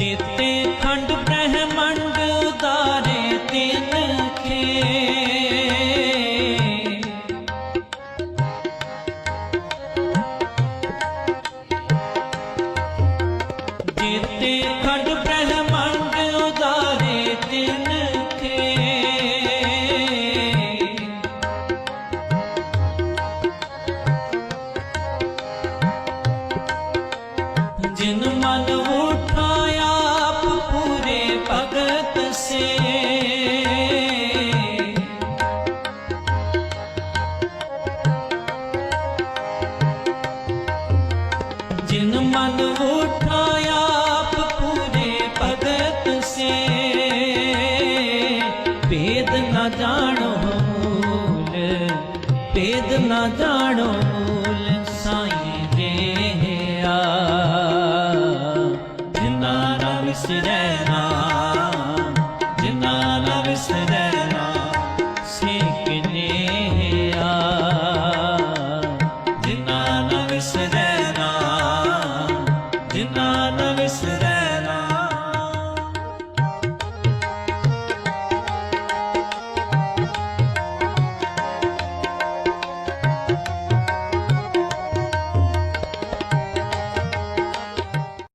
ਚੇਤੇ ਖੰਡ ਬ੍ਰਹਮੰਡ ਉਦਾਰੇ ਤਿਨ ਖੇ ਜੀਤੇ ਖੰਡ ਬ੍ਰਹਮੰਡ ਉਦਾਰੇ ਤਿਨ ਕੇ ਜਿਨ ਮਨ ਉਠਾਇਆ जिन मन उठाया आप पूरे भगत से भेद न जानो मूल भेद न जानो मूल साईं जे जिना न विसरे जिना न विसरे